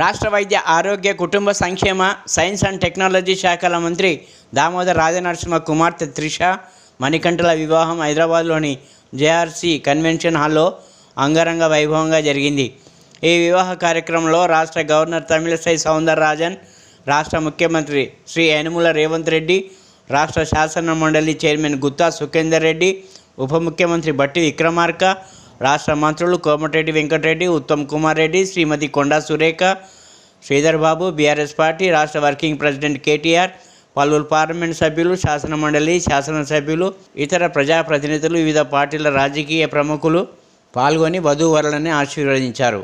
రాష్ట్ర వైద్య ఆరోగ్య కుటుంబ సంక్షేమ సైన్స్ అండ్ టెక్నాలజీ శాఖల మంత్రి దామోదర్ రాజనరసింహ కుమార్తె త్రిష మణికంఠల వివాహం హైదరాబాద్లోని జేఆర్సీ కన్వెన్షన్ హాల్లో అంగరంగ వైభవంగా జరిగింది. ఈ వివాహ కార్యక్రమంలో రాష్ట్ర గవర్నర్ తమిళసై సౌందరరాజన్ రాష్ట్ర ముఖ్యమంత్రి శ్రీ యనుముల రేవంత్ రెడ్డి రాష్ట్ర శాసన మండలి చైర్మన్ గుత్తా సుఖేందర్ రెడ్డి ఉప ముఖ్యమంత్రి బట్టి విక్రమార్క రాష్ట్ర మంత్రులు కోమటిరెడ్డి వెంకటరెడ్డి ఉత్తమ్ కుమార్ రెడ్డి శ్రీమతి కొండా సురేఖ శ్రీధర్ బాబు బీఆర్ఎస్ పార్టీ రాష్ట్ర వర్కింగ్ ప్రెసిడెంట్ కేటీఆర్ పలువురు పార్లమెంట్ సభ్యులు శాసనమండలి శాసనసభ్యులు ఇతర ప్రజాప్రతినిధులు వివిధ పార్టీల రాజకీయ ప్రముఖులు పాల్గొని వధూవరులని ఆశీర్వదించారు.